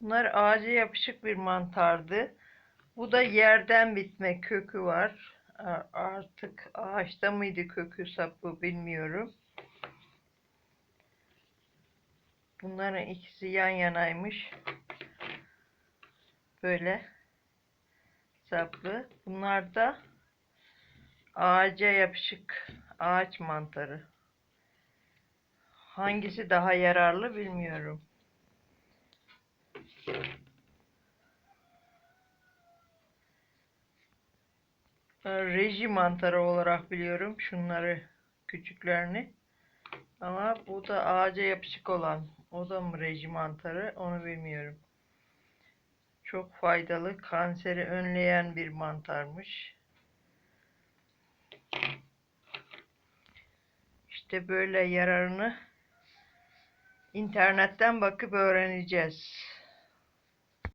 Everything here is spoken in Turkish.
Bunlar ağaca yapışık bir mantardı. Bu da yerden bitme kökü var. Artık ağaçta mıydı kökü sapı bilmiyorum. Bunların ikisi yan yanaymış. Böyle saplı. Bunlar da ağaca yapışık ağaç mantarı. Hangisi daha yararlı bilmiyorum. Reji mantarı olarak biliyorum şunları küçüklerini. Ama bu da ağaca yapışık olan. O da mı reji mantarı onu bilmiyorum. Çok faydalı, kanseri önleyen bir mantarmış. İşte böyle yararını internetten bakıp öğreneceğiz.